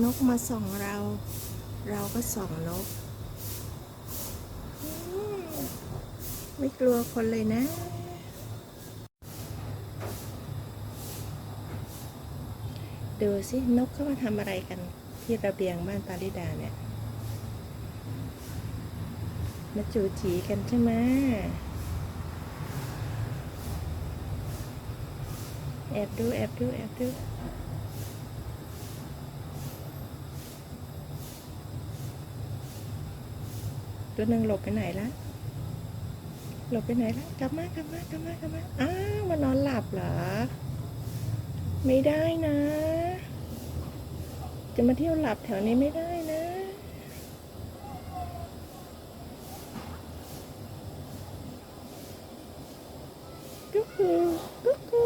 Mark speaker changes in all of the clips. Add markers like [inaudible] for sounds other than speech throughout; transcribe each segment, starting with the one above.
Speaker 1: นกมาส่องเรา เราก็ส่องนก ไม่กลัวคนเลยนะ ดูสินกเขามาทำอะไรกันที่ระเบียงบ้านปาริดาเนี่ย มาจูจีกันใช่ไหมแอบดูแอบดูแอบดู ตัวหนึ่งหลบไปไหนละหลบไปไหนละกลับมากลับมากลับมากลับมาอ้าวมานอนหลับเหรอ ไม่ได้นะ จะมาเที่ยวหลับแถวนี้ไม่ได้นะกุ๊กกูกุ๊กกู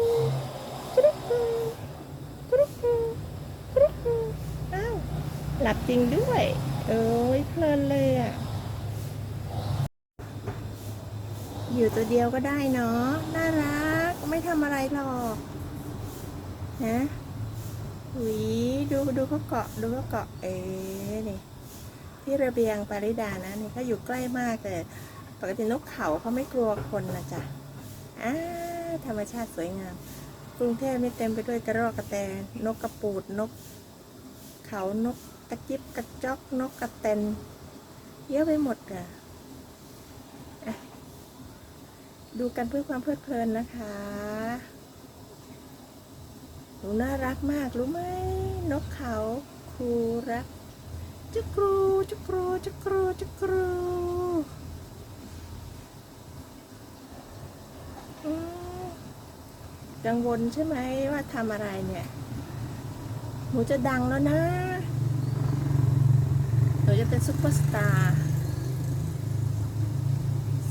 Speaker 1: กุ๊กกูกุ๊กกูกุ๊กกูอ้าวหลับจริงด้วย เอ้ยเพลินเลยอะ อยู่ตัวเดียวก็ได้เนาะ น่ารัก ไม่ทำอะไรหรอก นะหวีดูดูเขาเกาะ ดูเขาเกาะ เอ๊นี่ที่ระเบียงปาริดานะ นี่เขาอยู่ใกล้มากแต่ปกตินกเขาเขาไม่กลัวคนนะจ๊ะอ่าธรรมชาติสวยงาม กรุงเทพไม่เต็มไปด้วยกระรอกกระแต นกกระปูด นก เขา นกกระจิบกระจอก นกกระเตนเยอะไปหมดอะอะ ดูกันเพื่อความเพลิดเพลินนะคะ หนูน่ารักมากรู้ไหมนกเขาครูรักจุกรูจุกรูจุกรูจุกรูกังวลใช่ไหมว่าทำอะไรเนี่ย หนูจะดังแล้วนะ หนูจะเป็นซุปเปอร์สตาร์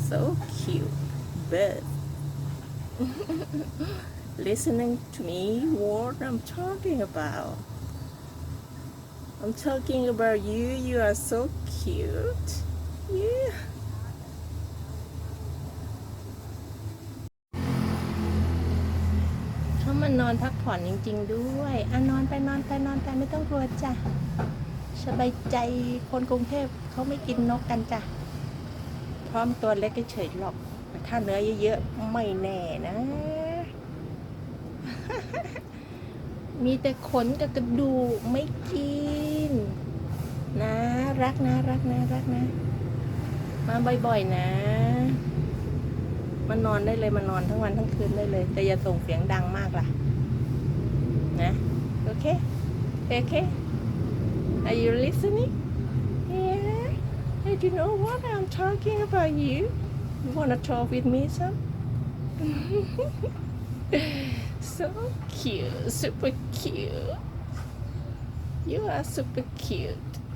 Speaker 1: so cute bird listening to me what I'm talking about I'm talking about you you are so cute yeah เขามานอนพักผ่อนจริง ๆ ด้วยอะนอนไปนอนไปนอนไปไม่ต้องกลัวจ้ะสบายใจคนกรุงเทพเขาไม่กินนกกันจ้ะพร้อมตัวเล็กเฉยหรอก ถ้าเนื้อเยอะๆ ไม่แน่นะ มีแต่ขนกับกระดูกไม่กิน นะรักนะรักนะรักนะ มาบ่อยๆนะมานอนได้เลยมานอนทั้งวันทั้งคืนได้เลย แต่อย่าส่งเสียงดังมากล่ะ นะ โอเค โอเค Are you listening? Yeah. Hey, do you know what I'm talking about you? You wanna talk with me some? [laughs] so cute, super cute. You are super cute.